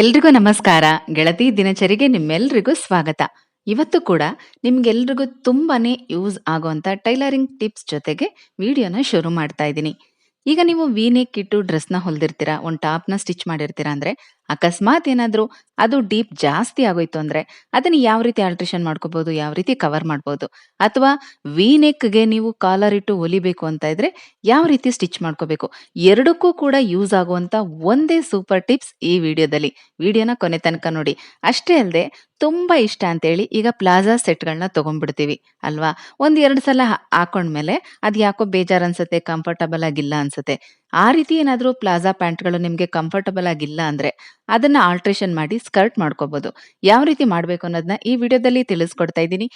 ಎಲ್ರಿಗೂ ನಮಸ್ಕಾರ. ಗೆಳತಿ ದಿನಚರಿಗೆ ನಿಮ್ಮೆಲ್ರಿಗೂ ಸ್ವಾಗತ. ಇವತ್ತು ಕೂಡ ನಿಮ್ಗೆಲ್ರಿಗೂ ತುಂಬಾನೇ ಯೂಸ್ ಆಗುವಂತ ಟೈಲರಿಂಗ್ ಟಿಪ್ಸ್ ಜೊತೆಗೆ ವಿಡಿಯೋನ ಶುರು ಮಾಡ್ತಾ ಇದ್ದೀನಿ. ಈಗ ನೀವು ವೀನೆ ಕಿಟ್ಟು, ಡ್ರೆಸ್ನ ಹೊಲ್ದಿರ್ತೀರಾ, ಒಂದು ಟಾಪ್ನ ಸ್ಟಿಚ್ ಮಾಡಿರ್ತೀರಾ ಅಂದ್ರೆ ಅಕಸ್ಮಾತ್ ಏನಾದ್ರೂ ಅದು ಡೀಪ್ ಜಾಸ್ತಿ ಆಗೋಯ್ತು ಅಂದ್ರೆ ಅದನ್ನ ಯಾವ ರೀತಿ ಆಲ್ಟ್ರೇಷನ್ ಮಾಡ್ಕೋಬಹುದು ಯಾವ ರೀತಿ ಕವರ್ ಮಾಡ್ಬೋದು, ಅಥವಾ ವಿ ನೆಕ್ಗೆ ನೀವು ಕಾಲರ್ ಇಟ್ಟು ಹೊಲಿಬೇಕು ಅಂತ ಇದ್ರೆ ಯಾವ ರೀತಿ ಸ್ಟಿಚ್ ಮಾಡ್ಕೋಬೇಕು, ಎರಡಕ್ಕೂ ಕೂಡ ಯೂಸ್ ಆಗುವಂತ ಒಂದೇ ಸೂಪರ್ ಟಿಪ್ಸ್ ಈ ವಿಡಿಯೋದಲ್ಲಿ. ವಿಡಿಯೋನ ಕೊನೆ ತನಕ ನೋಡಿ. ಅಷ್ಟೇ ಅಲ್ಲದೆ ತುಂಬಾ ಇಷ್ಟ ಅಂತೇಳಿ ಈಗ ಪ್ಲಾಜಾ ಸೆಟ್ಗಳನ್ನ ತಗೊಂಡ್ಬಿಡ್ತೀವಿ, ಅಲ್ವಾ? ಒಂದ್ ಎರಡು ಸಲ ಹಾಕೊಂಡ್ಮೇಲೆ ಅದ್ ಯಾಕೋ ಬೇಜಾರ್ ಅನ್ಸುತ್ತೆ, ಕಂಫರ್ಟಬಲ್ ಆಗಿಲ್ಲ ಅನ್ಸುತ್ತೆ. ಆ ರೀತಿ ಏನಾದರೂ ಪ್ಲಾಜಾ ಪ್ಯಾಂಟ್ಗಳು ನಿಮಗೆ ಕಂಫರ್ಟಬಲ್ ಆಗಿಲ್ಲ ಅಂದ್ರೆ ಅದನ್ನ ಆಲ್ಟ್ರೇಷನ್ ಮಾಡಿ ಸ್ಕರ್ಟ್ ಮಾಡ್ಕೋಬಹುದು ಯಾವ ರೀತಿ ಮಾಡಬೇಕು ಅನ್ನೋದನ್ನ ಈ ವಿಡಿಯೋದಲ್ಲಿ ತಿಳಿಸ್ಕೊಡ್ತಾ ಇದ್ದೀನಿ.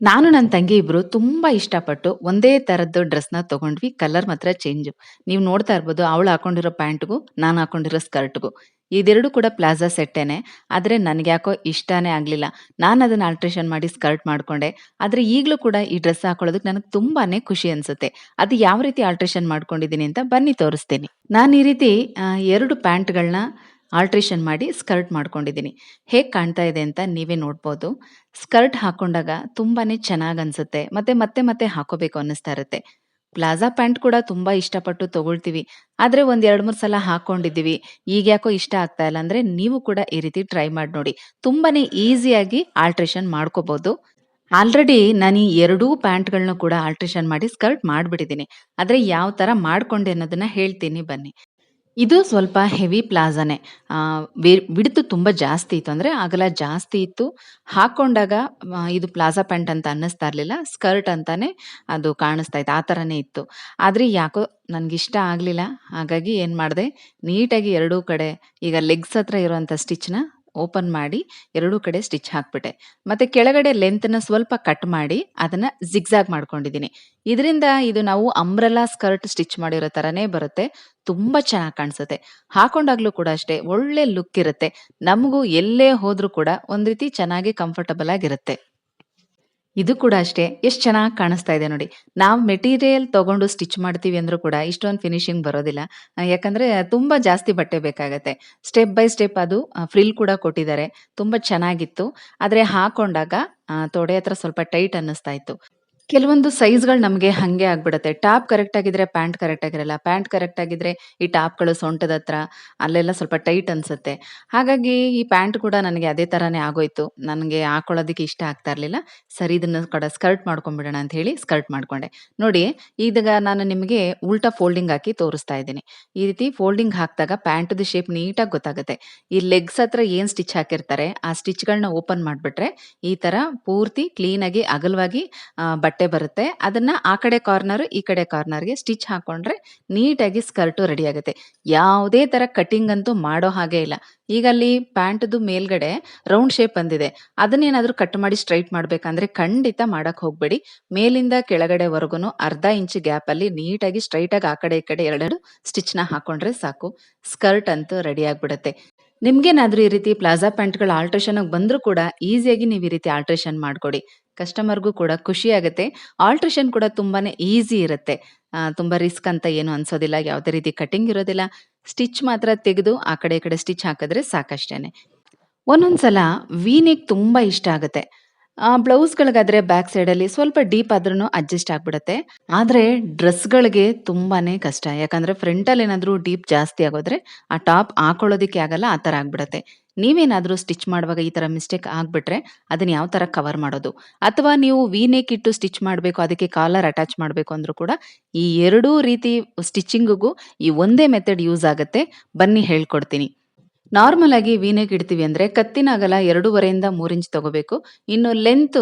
ನಾನು ನನ್ನ ತಂಗಿ ಇಬ್ರು ತುಂಬಾ ಇಷ್ಟಪಟ್ಟು ಒಂದೇ ತರದ್ದು ಡ್ರೆಸ್ನ ತಗೊಂಡ್ವಿ ಕಲರ್ ಮಾತ್ರ ಚೇಂಜ್ ನೀವು ನೋಡ್ತಾ ಇರ್ಬೋದು, ಅವಳು ಹಾಕೊಂಡಿರೋ ಪ್ಯಾಂಟ್ಗೂ ನಾನು ಹಾಕೊಂಡಿರೋ ಸ್ಕರ್ಟ್ಗೂ ಇದೆರಡು ಕೂಡ ಪ್ಲಾಜಾ ಸೆಟ್ಟೇನೆ. ಆದರೆ ನನಗೆ ಯಾಕೋ ಇಷ್ಟನೇ ಆಗಲಿಲ್ಲ. ನಾನು ಅದನ್ನು ಆಲ್ಟ್ರೇಷನ್ ಮಾಡಿ ಸ್ಕರ್ಟ್ ಮಾಡಿಕೊಂಡೆ. ಆದರೆ ಈಗಲೂ ಕೂಡ ಈ ಡ್ರೆಸ್ ಹಾಕೊಳ್ಳೋದಕ್ಕೆ ನನಗೆ ತುಂಬಾನೇ ಖುಷಿ ಅನ್ಸುತ್ತೆ. ಅದು ಯಾವ ರೀತಿ ಆಲ್ಟ್ರೇಷನ್ ಮಾಡ್ಕೊಂಡಿದ್ದೀನಿ ಅಂತ ಬನ್ನಿ ತೋರಿಸ್ತೀನಿ. ನಾನು ಈ ರೀತಿ ಎರಡು ಪ್ಯಾಂಟ್ಗಳನ್ನ ಆಲ್ಟ್ರೇಷನ್ ಮಾಡಿ ಸ್ಕರ್ಟ್ ಮಾಡ್ಕೊಂಡಿದ್ದೀನಿ. ಹೇಗೆ ಕಾಣ್ತಾ ಇದೆ ಅಂತ ನೀವೇ ನೋಡ್ಬೋದು. ಸ್ಕರ್ಟ್ ಹಾಕೊಂಡಾಗ ತುಂಬಾನೇ ಚೆನ್ನಾಗಿ ಅನಿಸುತ್ತೆ. ಮತ್ತೆ ಮತ್ತೆ ಮತ್ತೆ ಹಾಕೋಬೇಕು ಅನ್ನಿಸ್ತಾ ಇರುತ್ತೆ. ಪ್ಲಾಜಾ ಪ್ಯಾಂಟ್ ಕೂಡ ತುಂಬಾ ಇಷ್ಟಪಟ್ಟು ತಗೊಳ್ತೀವಿ. ಆದ್ರೆ ಒಂದ್ ಎರಡ್ ಮೂರ್ ಸಲ ಹಾಕೊಂಡಿದೀವಿ ಈಗ ಯಾಕೋ ಇಷ್ಟ ಆಗ್ತಾ ಇಲ್ಲ ಅಂದ್ರೆ ನೀವು ಕೂಡ ಈ ರೀತಿ ಟ್ರೈ ಮಾಡಿ ನೋಡಿ. ತುಂಬಾನೇ ಈಸಿಯಾಗಿ ಆಲ್ಟ್ರೇಷನ್ ಮಾಡ್ಕೋಬಹುದು ಆಲ್ರೆಡಿ ನಾನು ಈ ಎರಡೂ ಪ್ಯಾಂಟ್ಗಳನ್ನ ಕೂಡ ಆಲ್ಟ್ರೇಷನ್ ಮಾಡಿ ಸ್ಕರ್ಟ್ ಮಾಡ್ಬಿಟ್ಟಿದ್ದೀನಿ. ಆದ್ರೆ ಯಾವ ತರ ಮಾಡ್ಕೊಂಡೆ ಅನ್ನೋದನ್ನ ಹೇಳ್ತೀನಿ ಬನ್ನಿ. ಇದು ಸ್ವಲ್ಪ ಹೆವಿ ಪ್ಲಾಜಾನೇ. ಬಿಡ್ತು ತುಂಬಾ ಜಾಸ್ತಿ ಇತ್ತು ಅಂದ್ರೆ ಅಗಲ ಜಾಸ್ತಿ ಇತ್ತು. ಹಾಕೊಂಡಾಗ ಇದು ಪ್ಲಾಜಾ ಪ್ಯಾಂಟ್ ಅಂತ ಅನ್ನಿಸ್ತಾ ಇರಲಿಲ್ಲ. ಸ್ಕರ್ಟ್ ಅಂತಾನೆ ಅದು ಕಾಣಿಸ್ತಾ ಇತ್ತು. ಆ ತರನೇ ಇತ್ತು. ಆದ್ರೆ ಯಾಕೋ ನನಗಿಷ್ಟ ಆಗಲಿಲ್ಲ. ಹಾಗಾಗಿ ಏನು ಮಾಡಿದೆ? ನೀಟಾಗಿ ಎರಡೂ ಕಡೆ ಈಗ ಲೆಗ್ಸ್ ಹತ್ರ ಇರುವಂತ ಸ್ಟಿಚ್ನ ಓಪನ್ ಮಾಡಿ ಎರಡೂ ಕಡೆ ಸ್ಟಿಚ್ ಹಾಕ್ಬಿಟ್ಟೆ. ಮತ್ತೆ ಕೆಳಗಡೆ ಲೆಂತ್ನ ಸ್ವಲ್ಪ ಕಟ್ ಮಾಡಿ ಅದನ್ನ ಜಿಗ್ಜಾಗ್ ಮಾಡ್ಕೊಂಡಿದ್ದೀನಿ. ಇದರಿಂದ ಇದು ನಾವು ಅಂಬ್ರಲಾ ಸ್ಕರ್ಟ್ ಸ್ಟಿಚ್ ಮಾಡಿರೋ ತರನೇ ಬರುತ್ತೆ. ತುಂಬಾ ಚೆನ್ನಾಗಿ ಕಾಣಿಸುತ್ತೆ. ಹಾಕೊಂಡಾಗ್ಲೂ ಕೂಡ ಅಷ್ಟೇ ಒಳ್ಳೆ ಲುಕ್ ಇರುತ್ತೆ. ನಮಗೂ ಎಲ್ಲೇ ಹೋದ್ರೂ ಕೂಡ ಒಂದ್ ರೀತಿ ಚೆನ್ನಾಗಿ ಕಂಫರ್ಟಬಲ್ ಆಗಿರುತ್ತೆ. ಇದು ಕೂಡ ಅಷ್ಟೇ. ಎಷ್ಟು ಚೆನ್ನಾಗಿ ಕಾಣಿಸ್ತಾ ಇದೆ ನೋಡಿ. ನಾವು ಮೆಟೀರಿಯಲ್ ತಗೊಂಡು ಸ್ಟಿಚ್ ಮಾಡ್ತೀವಿ ಅಂದ್ರೂ ಕೂಡ ಇಷ್ಟೊಂದು ಫಿನಿಶಿಂಗ್ ಬರೋದಿಲ್ಲ. ಯಾಕಂದ್ರೆ ತುಂಬಾ ಜಾಸ್ತಿ ಬಟ್ಟೆ ಬೇಕಾಗತ್ತೆ. ಸ್ಟೆಪ್ ಬೈ ಸ್ಟೆಪ್ ಅದು ಫ್ರಿಲ್ ಕೂಡ ಕೊಟ್ಟಿದ್ದಾರೆ. ತುಂಬಾ ಚೆನ್ನಾಗಿತ್ತು. ಆದ್ರೆ ಹಾಕೊಂಡಾಗ ತೊಡೆ ಹತ್ರ ಸ್ವಲ್ಪ ಟೈಟ್ ಅನ್ನಿಸ್ತಾ ಇತ್ತು. ಕೆಲವೊಂದು ಸೈಜ್ಗಳು ನಮಗೆ ಹಂಗೆ ಆಗ್ಬಿಡುತ್ತೆ. ಟಾಪ್ ಕರೆಕ್ಟ್ ಆಗಿದ್ರೆ ಪ್ಯಾಂಟ್ ಕರೆಕ್ಟ್ ಆಗಿರಲ್ಲ, ಪ್ಯಾಂಟ್ ಕರೆಕ್ಟ್ ಆಗಿದ್ರೆ ಈ ಟಾಪ್ಗಳು ಸೊಂಟದ ಹತ್ರ ಅಲ್ಲೆಲ್ಲ ಸ್ವಲ್ಪ ಟೈಟ್ ಅನ್ಸುತ್ತೆ. ಹಾಗಾಗಿ ಈ ಪ್ಯಾಂಟ್ ಕೂಡ ನನಗೆ ಅದೇ ತರಾನೇ ಆಗೋಯ್ತು. ನನಗೆ ಹಾಕೊಳ್ಳೋದಕ್ಕೆ ಇಷ್ಟ ಆಗ್ತಾ ಇರ್ಲಿಲ್ಲ. ಸರಿ, ಇದನ್ನ ಕಡ ಸ್ಕರ್ಟ್ ಮಾಡ್ಕೊಂಡ್ಬಿಡೋಣ ಅಂತ ಹೇಳಿ ಸ್ಕರ್ಟ್ ಮಾಡ್ಕೊಂಡೆ. ನೋಡಿ ಈಗ ನಾನು ನಿಮಗೆ ಉಲ್ಟಾ ಫೋಲ್ಡಿಂಗ್ ಹಾಕಿ ತೋರಿಸ್ತಾ ಇದ್ದೀನಿ. ಈ ರೀತಿ ಫೋಲ್ಡಿಂಗ್ ಹಾಕಿದಾಗ ಪ್ಯಾಂಟ್ದು ಶೇಪ್ ನೀಟಾಗಿ ಗೊತ್ತಾಗುತ್ತೆ. ಈ ಲೆಗ್ಸ್ ಹತ್ರ ಏನ್ ಸ್ಟಿಚ್ ಹಾಕಿರ್ತಾರೆ, ಆ ಸ್ಟಿಚ್ಗಳನ್ನ ಓಪನ್ ಮಾಡ್ಬಿಟ್ರೆ ಈ ತರ ಪೂರ್ತಿ ಕ್ಲೀನ್ ಆಗಿ ಅಗಲವಾಗಿ ಬಟ್ಟೆ ಬರುತ್ತೆ. ಅದನ್ನ ಆ ಕಡೆ ಕಾರ್ನರ್ ಈ ಕಡೆ ಕಾರ್ನರ್ಗೆ ಸ್ಟಿಚ್ ಹಾಕೊಂಡ್ರೆ ನೀಟಾಗಿ ಸ್ಕರ್ಟು ರೆಡಿ ಆಗುತ್ತೆ. ಯಾವುದೇ ತರ ಕಟಿಂಗ್ ಅಂತೂ ಮಾಡೋ ಹಾಗೆ ಇಲ್ಲ. ಈಗ ಅಲ್ಲಿ ಪ್ಯಾಂಟ್ದು ಮೇಲ್ಗಡೆ ರೌಂಡ್ ಶೇಪ್ ಬಂದಿದೆ. ಅದನ್ನೇನಾದ್ರೂ ಕಟ್ ಮಾಡಿ ಸ್ಟ್ರೈಟ್ ಮಾಡ್ಬೇಕಂದ್ರೆ ಖಂಡಿತ ಮಾಡಕ್ ಹೋಗ್ಬೇಡಿ. ಮೇಲಿಂದ ಕೆಳಗಡೆವರೆಗೂ ಅರ್ಧ ಇಂಚ್ ಗ್ಯಾಪ್ ಅಲ್ಲಿ ನೀಟಾಗಿ ಸ್ಟ್ರೈಟ್ ಆಗಿ ಆ ಕಡೆ ಈ ಕಡೆ ಎರಡೆರಡು ಸ್ಟಿಚ್ನ ಹಾಕೊಂಡ್ರೆ ಸಾಕು. ಸ್ಕರ್ಟ್ ಅಂತೂ ರೆಡಿ ಆಗ್ಬಿಡುತ್ತೆ. ನಿಮ್ಗೇನಾದ್ರೂ ಈ ರೀತಿ ಪ್ಲಾಜಾ ಪ್ಯಾಂಟ್ಗಳ ಆಲ್ಟ್ರೇಷನ್ ಬಂದ್ರೂ ಕೂಡ ಈಸಿಯಾಗಿ ನೀವು ಈ ರೀತಿ ಆಲ್ಟ್ರೇಷನ್ ಮಾಡ್ಕೊಡಿ. ಕಸ್ಟಮರ್ಗೂ ಕೂಡ ಖುಷಿ ಆಗುತ್ತೆ. ಆಲ್ಟ್ರೇಷನ್ ಕೂಡ ತುಂಬಾನೇ ಈಸಿ ಇರುತ್ತೆ. ತುಂಬಾ ರಿಸ್ಕ್ ಅಂತ ಏನು ಅನ್ಸೋದಿಲ್ಲ, ಯಾವುದೇ ರೀತಿ ಕಟಿಂಗ್ ಇರೋದಿಲ್ಲ. ಸ್ಟಿಚ್ ಮಾತ್ರ ತೆಗೆದು ಆ ಕಡೆ ಈ ಕಡೆ ಸ್ಟಿಚ್ ಹಾಕಿದ್ರೆ ಸಾಕಷ್ಟೇನೆ. ಒಂದೊಂದ್ಸಲ ವಿ ನೆಕ್ ತುಂಬಾ ಇಷ್ಟ ಆಗುತ್ತೆ. ಆ, ಬ್ಲೌಸ್ಗಳಿಗಾದ್ರೆ ಬ್ಯಾಕ್ ಸೈಡ್ ಅಲ್ಲಿ ಸ್ವಲ್ಪ ಡೀಪ್ ಆದ್ರೂ ಅಡ್ಜಸ್ಟ್ ಆಗ್ಬಿಡುತ್ತೆ. ಆದ್ರೆ ಡ್ರೆಸ್ಗಳಿಗೆ ತುಂಬಾನೇ ಕಷ್ಟ. ಯಾಕಂದ್ರೆ ಫ್ರಂಟ್ ಅಲ್ಲಿ ಏನಾದ್ರೂ ಡೀಪ್ ಜಾಸ್ತಿ ಆಗೋದ್ರೆ ಆ ಟಾಪ್ ಹಾಕೊಳ್ಳೋದಿಕ್ಕೆ ಆಗಲ್ಲ, ಆ ಥರ ಆಗ್ಬಿಡತ್ತೆ. ನೀವೇನಾದ್ರೂ ಸ್ಟಿಚ್ ಮಾಡುವಾಗ ಈ ತರ ಮಿಸ್ಟೇಕ್ ಆಗಿಬಿಟ್ರೆ ಅದನ್ನ ಯಾವ ತರ ಕವರ್ ಮಾಡೋದು? ಅಥವಾ ನೀವು ವಿ ನೆಕ್ ಇಟ್ಟು ಸ್ಟಿಚ್ ಮಾಡಬೇಕು, ಅದಕ್ಕೆ ಕಾಲರ್ ಅಟ್ಯಾಚ್ ಮಾಡಬೇಕು ಅಂದ್ರೂ ಕೂಡ ಈ ಎರಡೂ ರೀತಿ ಸ್ಟಿಚಿಂಗಿಗೂ ಈ ಒಂದೇ ಮೆಥಡ್ ಯೂಸ್ ಆಗುತ್ತೆ. ಬನ್ನಿ ಹೇಳ್ಕೊಡ್ತೀನಿ. ನಾರ್ಮಲ್ ಆಗಿ ವೀನೆಗೆ ಇಡ್ತೀವಿ ಅಂದ್ರೆ ಕತ್ತಿನ ಅಗಲ ಎರಡೂವರೆಯಿಂದ ಮೂರು ಇಂಚ್ ತಗೋಬೇಕು. ಇನ್ನು ಲೆಂತ್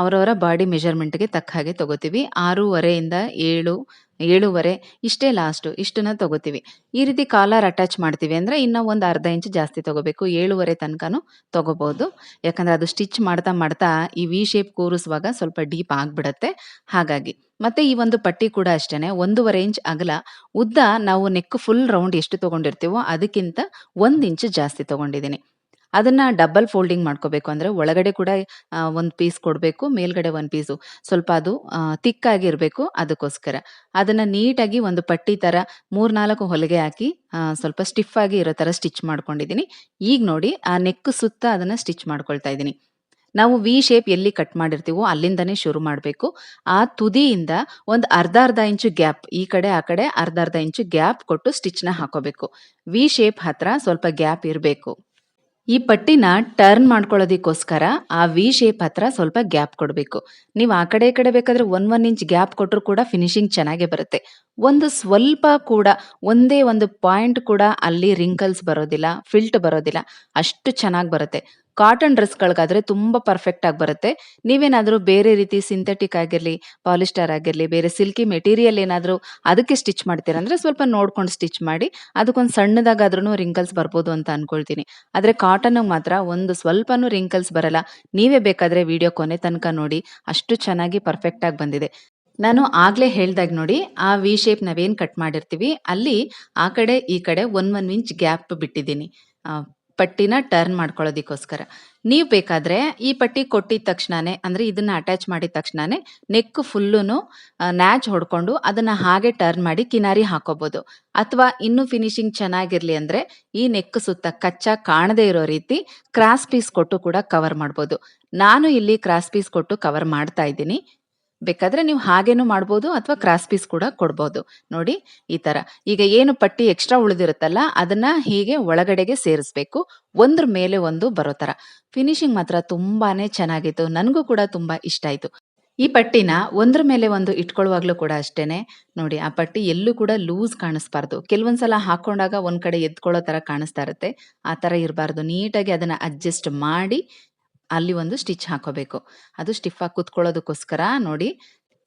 ಅವರವರ ಬಾಡಿ ಮೆಜರ್ಮೆಂಟ್ಗೆ ತಕ್ಕ ಹಾಗೆ ತಗೋತೀವಿ. ಆರೂವರೆಯಿಂದ ಏಳು ಏಳುವರೆ, ಇಷ್ಟೇ ಲಾಸ್ಟು ಇಷ್ಟನ್ನ ತಗೋತೀವಿ. ಈ ರೀತಿ ಕಾಲರ್ ಅಟ್ಯಾಚ್ ಮಾಡ್ತೀವಿ ಅಂದರೆ ಇನ್ನೂ ಒಂದು ಅರ್ಧ ಇಂಚು ಜಾಸ್ತಿ ತಗೋಬೇಕು. ಏಳುವರೆ ತನಕನೂ ತಗೋಬಹುದು ಯಾಕಂದರೆ ಅದು ಸ್ಟಿಚ್ ಮಾಡ್ತಾ ಮಾಡ್ತಾ ಈ ವಿ ಶೇಪ್ ಕೂರಿಸುವಾಗ ಸ್ವಲ್ಪ ಡೀಪ್ ಆಗಿಬಿಡತ್ತೆ. ಹಾಗಾಗಿ ಮತ್ತೆ ಈ ಒಂದು ಪಟ್ಟಿ ಕೂಡ ಅಷ್ಟೇ ಒಂದೂವರೆ ಇಂಚ್ ಅಗಲ. ಉದ್ದ ನಾವು ನೆಕ್ ಫುಲ್ ರೌಂಡ್ ಎಷ್ಟು ತಗೊಂಡಿರ್ತೀವೋ ಅದಕ್ಕಿಂತ ಒಂದು ಇಂಚು ಜಾಸ್ತಿ ತಗೊಂಡಿದ್ದೀನಿ. ಅದನ್ನು ಡಬಲ್ ಫೋಲ್ಡಿಂಗ್ ಮಾಡ್ಕೋಬೇಕು. ಅಂದ್ರೆ ಒಳಗಡೆ ಕೂಡ ಒಂದು ಪೀಸ್ ಕೊಡಬೇಕು, ಮೇಲ್ಗಡೆ ಒಂದು ಪೀಸು ಸ್ವಲ್ಪ ಅದು ತಿಕ್ಕಾಗಿ ಆಗಿರ್ಬೇಕು ಅದಕ್ಕೋಸ್ಕರ. ಅದನ್ನ ನೀಟಾಗಿ ಒಂದು ಪಟ್ಟಿ ಥರ ಮೂರ್ನಾಲ್ಕು ಹೊಲಿಗೆ ಹಾಕಿ ಸ್ವಲ್ಪ ಸ್ಟಿಫ್ ಆಗಿ ಇರೋ ಥರ ಸ್ಟಿಚ್ ಮಾಡ್ಕೊಂಡಿದ್ದೀನಿ ಈಗ ನೋಡಿ, ಆ ನೆಕ್ ಸುತ್ತ ಅದನ್ನ ಸ್ಟಿಚ್ ಮಾಡ್ಕೊಳ್ತಾ ಇದ್ದೀನಿ ನಾವು ವಿ ಶೇಪ್ ಎಲ್ಲಿ ಕಟ್ ಮಾಡಿರ್ತೀವೋ ಅಲ್ಲಿಂದನೇ ಶುರು ಮಾಡಬೇಕು. ಆ ತುದಿಯಿಂದ ಒಂದು ಅರ್ಧ ಅರ್ಧ ಇಂಚು ಗ್ಯಾಪ್ ಈ ಕಡೆ, ಆ ಕಡೆ ಅರ್ಧ ಅರ್ಧ ಇಂಚು ಗ್ಯಾಪ್ ಕೊಟ್ಟು ಸ್ಟಿಚ್ನ ಹಾಕೋಬೇಕು. ವಿ ಶೇಪ್ ಹತ್ರ ಸ್ವಲ್ಪ ಗ್ಯಾಪ್ ಇರಬೇಕು. ಈ ಪಟ್ಟಿನ ಟರ್ನ್ ಮಾಡ್ಕೊಳ್ಳೋದಕ್ಕೋಸ್ಕರ ಆ ವಿ ಶೇಪ್ ಹತ್ರ ಸ್ವಲ್ಪ ಗ್ಯಾಪ್ ಕೊಡಬೇಕು. ನೀವು ಆ ಕಡೆ ಕಡೆ ಬೇಕಾದ್ರೆ ಒನ್ ಒನ್ ಇಂಚ್ ಗ್ಯಾಪ್ ಕೊಟ್ಟರು ಕೂಡ ಫಿನಿಶಿಂಗ್ ಚೆನ್ನಾಗೇ ಬರುತ್ತೆ. ಒಂದು ಸ್ವಲ್ಪ ಕೂಡ, ಒಂದೇ ಒಂದು ಪಾಯಿಂಟ್ ಕೂಡ ಅಲ್ಲಿ ರಿಂಕಲ್ಸ್ ಬರೋದಿಲ್ಲ ಫಿಲ್ಟ್ ಬರೋದಿಲ್ಲ, ಅಷ್ಟು ಚೆನ್ನಾಗಿ ಬರುತ್ತೆ. ಕಾಟನ್ ಡ್ರೆಸ್ಗಳಿಗಾದ್ರೆ ತುಂಬ ಪರ್ಫೆಕ್ಟ್ ಆಗಿ ಬರುತ್ತೆ. ನೀವೇನಾದರೂ ಬೇರೆ ರೀತಿ ಸಿಂಥೆಟಿಕ್ ಆಗಿರಲಿ ಪಾಲಿಸ್ಟರ್ ಆಗಿರಲಿ, ಬೇರೆ ಸಿಲ್ಕಿ ಮೆಟೀರಿಯಲ್ ಏನಾದರೂ ಅದಕ್ಕೆ ಸ್ಟಿಚ್ ಮಾಡ್ತೀರಂದ್ರೆ ಸ್ವಲ್ಪ ನೋಡ್ಕೊಂಡು ಸ್ಟಿಚ್ ಮಾಡಿ, ಅದಕ್ಕೊಂದು ಸಣ್ಣದಾಗಾದ್ರೂ ರಿಂಕಲ್ಸ್ ಬರ್ಬೋದು ಅಂತ ಅನ್ಕೊಳ್ತೀನಿ. ಆದರೆ ಕಾಟನ್ಗೆ ಮಾತ್ರ ಒಂದು ಸ್ವಲ್ಪನೂ ರಿಂಕಲ್ಸ್ ಬರಲ್ಲ. ನೀವೇ ಬೇಕಾದರೆ ವಿಡಿಯೋ ಕೊನೆ ತನಕ ನೋಡಿ, ಅಷ್ಟು ಚೆನ್ನಾಗಿ ಪರ್ಫೆಕ್ಟ್ ಆಗಿ ಬಂದಿದೆ. ನಾನು ಆಗ್ಲೇ ಹೇಳ್ದಾಗ ನೋಡಿ, ಆ ವಿ ಶೇಪ್ ನಾವೇನು ಕಟ್ ಮಾಡಿರ್ತೀವಿ, ಅಲ್ಲಿ ಆ ಕಡೆ ಈ ಕಡೆ ಒನ್ ಒನ್ ಇಂಚ್ ಗ್ಯಾಪ್ ಬಿಟ್ಟಿದ್ದೀನಿ. ಪಟ್ಟಿನ ಟರ್ನ್ ಮಾಡ್ಕೊಳ್ಳೋದಕ್ಕೋಸ್ಕರ. ನೀವು ಬೇಕಾದ್ರೆ ಈ ಪಟ್ಟಿ ಕೊಟ್ಟಿದ ತಕ್ಷಣನೇ, ಅಂದ್ರೆ ಇದನ್ನ ಅಟ್ಯಾಚ್ ಮಾಡಿದ ತಕ್ಷಣನೇ ನೆಕ್ ಫುಲ್ಲೂ ನ್ಯಾಚ್ ಹೊಡ್ಕೊಂಡು ಅದನ್ನ ಹಾಗೆ ಟರ್ನ್ ಮಾಡಿ ಕಿನಾರಿ ಹಾಕೋಬಹುದು ಅಥವಾ ಇನ್ನೂ ಫಿನಿಶಿಂಗ್ ಚೆನ್ನಾಗಿರ್ಲಿ ಅಂದ್ರೆ ಈ ನೆಕ್ ಸುತ್ತ ಕಚ್ಚಾ ಕಾಣದೇ ಇರೋ ರೀತಿ ಕ್ರಾಸ್ ಪೀಸ್ ಕೊಟ್ಟು ಕೂಡ ಕವರ್ ಮಾಡ್ಬೋದು. ನಾನು ಇಲ್ಲಿ ಕ್ರಾಸ್ ಪೀಸ್ ಕೊಟ್ಟು ಕವರ್ ಮಾಡ್ತಾ ಇದ್ದೀನಿ. ಬೇಕಾದ್ರೆ ನೀವು ಹಾಗೇನು ಮಾಡ್ಬೋದು ಅಥವಾ ಕ್ರಾಸ್ ಪೀಸ್ ಕೂಡ ಕೊಡ್ಬೋದು. ನೋಡಿ, ಈ ತರ. ಈಗ ಏನು ಪಟ್ಟಿ ಎಕ್ಸ್ಟ್ರಾ ಉಳಿದಿರುತ್ತಲ್ಲ, ಅದನ್ನ ಹೀಗೆ ಒಳಗಡೆಗೆ ಸೇರಿಸ್ಬೇಕು. ಒಂದ್ರ ಮೇಲೆ ಒಂದು ಬರೋ ತರ. ಫಿನಿಶಿಂಗ್ ಮಾತ್ರ ತುಂಬಾನೇ ಚೆನ್ನಾಗಿತ್ತು. ನನಗೂ ಕೂಡ ತುಂಬಾ ಇಷ್ಟ ಆಯ್ತು. ಈ ಪಟ್ಟಿನ ಒಂದ್ರ ಮೇಲೆ ಒಂದು ಇಟ್ಕೊಳ್ಳುವಾಗ್ಲೂ ಕೂಡ ಅಷ್ಟೇನೆ. ನೋಡಿ, ಆ ಪಟ್ಟಿ ಎಲ್ಲೂ ಕೂಡ ಲೂಸ್ ಕಾಣಿಸ್ಬಾರ್ದು. ಕೆಲವೊಂದ್ಸಲ ಹಾಕೊಂಡಾಗ ಒಂದ್ ಕಡೆ ಎದ್ಕೊಳ್ಳೋ ತರ ಕಾಣಿಸ್ತಾ ಇರುತ್ತೆ. ಆ ತರ ಇರಬಾರ್ದು. ನೀಟಾಗಿ ಅದನ್ನ ಅಡ್ಜಸ್ಟ್ ಮಾಡಿ ಅಲ್ಲಿ ಒಂದು ಸ್ಟಿಚ್ ಹಾಕೋಬೇಕು. ಅದು ಸ್ಟಿಫ್ ಆಗಿ ಕುತ್ಕೊಳ್ಳೋದಕ್ಕೋಸ್ಕರ ನೋಡಿ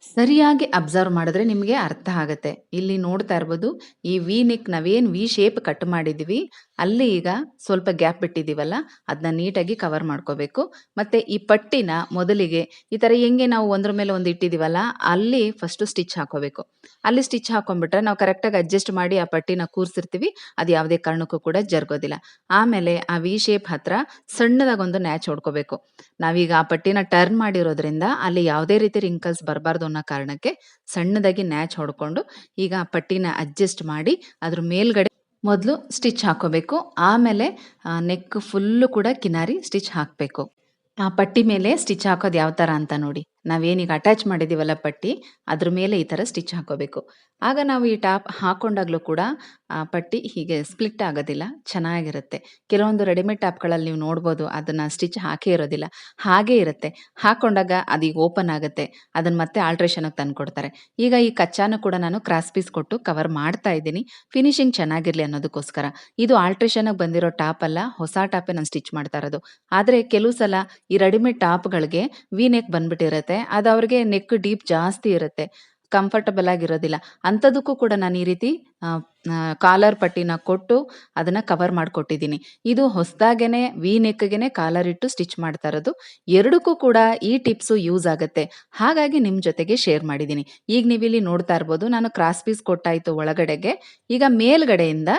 ಸರಿಯಾಗಿ ಅಬ್ಸರ್ವ್ ಮಾಡಿದ್ರೆ ನಿಮಗೆ ಅರ್ಥ ಆಗುತ್ತೆ. ಇಲ್ಲಿ ನೋಡ್ತಾ ಇರ್ಬೋದು, ಈ ವಿ ನೆಕ್ ನಾವೇನು ವಿ ಶೇಪ್ ಕಟ್ ಮಾಡಿದ್ವಿ, ಅಲ್ಲಿ ಈಗ ಸ್ವಲ್ಪ ಗ್ಯಾಪ್ ಬಿಟ್ಟಿದ್ದೀವಲ್ಲ ಅದನ್ನ ನೀಟಾಗಿ ಕವರ್ ಮಾಡ್ಕೋಬೇಕು. ಮತ್ತೆ ಈ ಪಟ್ಟಿನ ಮೊದಲಿಗೆ, ಈ ಥರ ಹೆಂಗೆ ನಾವು ಒಂದ್ರ ಮೇಲೆ ಒಂದು ಇಟ್ಟಿದೀವಲ್ಲ, ಅಲ್ಲಿ ಫಸ್ಟು ಸ್ಟಿಚ್ ಹಾಕೋಬೇಕು. ಅಲ್ಲಿ ಸ್ಟಿಚ್ ಹಾಕೊಂಡ್ಬಿಟ್ರೆ ನಾವು ಕರೆಕ್ಟಾಗಿ ಅಡ್ಜಸ್ಟ್ ಮಾಡಿ ಆ ಪಟ್ಟಿನ ಕೂರ್ಸಿರ್ತೀವಿ, ಅದು ಯಾವುದೇ ಕಾರಣಕ್ಕೂ ಕೂಡ ಜರುಗೋದಿಲ್ಲ. ಆಮೇಲೆ ಆ ವಿ ಶೇಪ್ ಹತ್ರ ಸಣ್ಣದಾಗಿ ಒಂದು ನ್ಯಾಚ್ ಹೊಡ್ಕೋಬೇಕು. ನಾವೀಗ ಆ ಪಟ್ಟಿನ ಟರ್ನ್ ಮಾಡಿರೋದ್ರಿಂದ ಅಲ್ಲಿ ಯಾವುದೇ ರೀತಿ ರಿಂಕಲ್ಸ್ ಬರಬಾರ್ದು ಅನ್ನೋ ಕಾರಣಕ್ಕೆ ಸಣ್ಣದಾಗಿ ನ್ಯಾಚ್ ಹೊಡ್ಕೊಂಡು ಈಗ ಆ ಪಟ್ಟಿನ ಅಡ್ಜಸ್ಟ್ ಮಾಡಿ ಅದ್ರ ಮೇಲ್ಗಡೆ ಮೊದಲು ಸ್ಟಿಚ್ ಹಾಕೋಬೇಕು. ಆಮೇಲೆ ನೆಕ್ ಫುಲ್ಲು ಕೂಡ ಕಿನಾರಿ ಸ್ಟಿಚ್ ಹಾಕಬೇಕು. ಆ ಪಟ್ಟಿ ಮೇಲೆ ಸ್ಟಿಚ್ ಹಾಕೋದು ಯಾವ ಥರ ಅಂತ ನೋಡಿ. ನಾವೇನೀಗ ಅಟ್ಯಾಚ್ ಮಾಡಿದ್ದೀವಲ್ಲ ಪಟ್ಟಿ, ಅದ್ರ ಮೇಲೆ ಈ ಥರ ಸ್ಟಿಚ್ ಹಾಕೋಬೇಕು. ಆಗ ನಾವು ಈ ಟಾಪ್ ಹಾಕೊಂಡಾಗ್ಲೂ ಕೂಡ, ಆ ಪಟ್ಟಿ ಹೀಗೆ ಸ್ಪ್ಲಿಟ್ ಆಗೋದಿಲ್ಲ, ಚೆನ್ನಾಗಿರುತ್ತೆ. ಕೆಲವೊಂದು ರೆಡಿಮೇಡ್ ಟಾಪ್ಗಳಲ್ಲಿ ನೀವು ನೋಡ್ಬೋದು, ಅದನ್ನು ಸ್ಟಿಚ್ ಹಾಕೇ ಇರೋದಿಲ್ಲ. ಹಾಗೇ ಇರುತ್ತೆ. ಹಾಕೊಂಡಾಗ ಅದೀಗ ಓಪನ್ ಆಗುತ್ತೆ. ಅದನ್ನು ಮತ್ತೆ ಆಲ್ಟ್ರೇಷನ್ಗೆ ತಂದು ಕೊಡ್ತಾರೆ ಈಗ ಈ ಕಚ್ಚಾನು ಕೂಡ ನಾನು ಕ್ರಾಸ್ ಪೀಸ್ ಕೊಟ್ಟು ಕವರ್ ಮಾಡ್ತಾ ಇದ್ದೀನಿ. ಫಿನಿಶಿಂಗ್ ಚೆನ್ನಾಗಿರಲಿ ಅನ್ನೋದಕ್ಕೋಸ್ಕರ. ಇದು ಆಲ್ಟ್ರೇಷನ್ಗೆ ಬಂದಿರೋ ಟಾಪ್ ಅಲ್ಲ, ಹೊಸ ಟಾಪೇ ನಾನು ಸ್ಟಿಚ್ ಮಾಡ್ತಾ ಇರೋದು. ಆದರೆ ಕೆಲವು ಸಲ ಈ ರೆಡಿಮೇಡ್ ಟಾಪ್ಗಳಿಗೆ ವಿ ನೆಕ್ ಬಂದ್ಬಿಟ್ಟಿರುತ್ತೆ. ಅದು ಅವ್ರಿಗೆ ನೆಕ್ ಡೀಪ್ ಜಾಸ್ತಿ ಇರುತ್ತೆ. ಕಂಫರ್ಟಬಲ್ ಆಗಿರೋದಿಲ್ಲ. ಅಂಥದಕ್ಕೂ ಕೂಡ ನಾನು ಈ ರೀತಿ ಕಾಲರ್ ಪಟ್ಟಿನ ಕೊಟ್ಟು ಅದನ್ನ ಕವರ್ ಮಾಡಿಕೊಟ್ಟಿದ್ದೀನಿ. ಇದು ಹೊಸದಾಗೇನೆ ವಿ ನೆಕ್ಗೆನೆ ಕಾಲರ್ ಇಟ್ಟು ಸ್ಟಿಚ್ ಮಾಡ್ತಾ ಇರೋದು. ಎರಡಕ್ಕೂ ಕೂಡ ಈ ಟಿಪ್ಸು ಯೂಸ್ ಆಗುತ್ತೆ. ಹಾಗಾಗಿ ನಿಮ್ಮ ಜೊತೆಗೆ ಶೇರ್ ಮಾಡಿದ್ದೀನಿ. ಈಗ ನೀವಿಲ್ಲಿ ನೋಡ್ತಾ ಇರ್ಬೋದು, ನಾನು ಕ್ರಾಸ್ ಪೀಸ್ ಕೊಟ್ಟಾಯಿತು ಒಳಗಡೆಗೆ. ಈಗ ಮೇಲ್ಗಡೆಯಿಂದ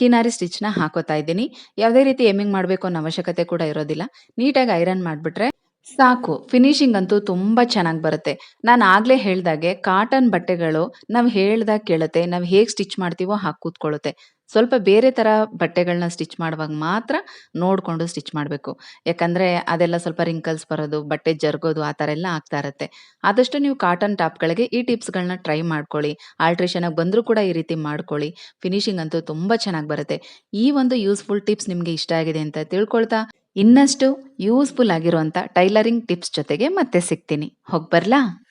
ಕಿನಾರಿ ಸ್ಟಿಚ್ನ ಹಾಕೋತಾ ಇದ್ದೀನಿ. ಯಾವುದೇ ರೀತಿ ಎಮ್ಮಿಂಗ್ ಮಾಡಬೇಕು ಅನ್ನೋ ಅವಶ್ಯಕತೆ ಕೂಡ ಇರೋದಿಲ್ಲ. ನೀಟಾಗಿ ಐರನ್ ಮಾಡಿಬಿಟ್ರೆ ಸಾಕು ಫಿನಿಶಿಂಗ್ ಅಂತೂ ತುಂಬಾ ಚೆನ್ನಾಗಿ ಬರುತ್ತೆ. ನಾನು ಆಗ್ಲೇ ಹೇಳ್ದಾಗೆ ಕಾಟನ್ ಬಟ್ಟೆಗಳು ನಾವು ಹೇಳ್ದಾಗ ಕೇಳುತ್ತೆ, ನಾವು ಹೇಗೆ ಸ್ಟಿಚ್ ಮಾಡ್ತೀವೋ ಹಾಗೆ ಕೂತ್ಕೊಳ್ಳುತ್ತೆ. ಸ್ವಲ್ಪ ಬೇರೆ ತರ ಬಟ್ಟೆಗಳನ್ನ ಸ್ಟಿಚ್ ಮಾಡುವಾಗ ಮಾತ್ರ ನೋಡ್ಕೊಂಡು ಸ್ಟಿಚ್ ಮಾಡಬೇಕು. ಯಾಕಂದ್ರೆ ಅದೆಲ್ಲ ಸ್ವಲ್ಪ ರಿಂಕಲ್ಸ್ ಬರೋದು, ಬಟ್ಟೆ ಜರ್ಗೋದು ಆ ಥರ ಎಲ್ಲ ಆಗ್ತಾ ಇರುತ್ತೆ. ಆದಷ್ಟು ನೀವು ಕಾಟನ್ ಟಾಪ್ಗಳಿಗೆ ಈ ಟಿಪ್ಸ್ಗಳನ್ನ ಟ್ರೈ ಮಾಡ್ಕೊಳ್ಳಿ. ಆಲ್ಟ್ರೇಷನಾಗಿ ಬಂದರೂ ಕೂಡ ಈ ರೀತಿ ಮಾಡ್ಕೊಳ್ಳಿ. ಫಿನಿಶಿಂಗ್ ಅಂತೂ ತುಂಬಾ ಚೆನ್ನಾಗಿ ಬರುತ್ತೆ. ಈ ಒಂದು ಯೂಸ್ಫುಲ್ ಟಿಪ್ಸ್ ನಿಮಗೆ ಇಷ್ಟ ಆಗಿದೆ ಅಂತ ತಿಳ್ಕೊಳ್ತಾ ಇನ್ನಷ್ಟು ಯೂಸ್ಫುಲ್ ಆಗಿರುವಂಥ ಟೈಲರಿಂಗ್ ಟಿಪ್ಸ್ ಜೊತೆಗೆ ಮತ್ತೆ ಸಿಗ್ತೀನಿ. ಹೋಗಿ ಬರ್ಲಾ?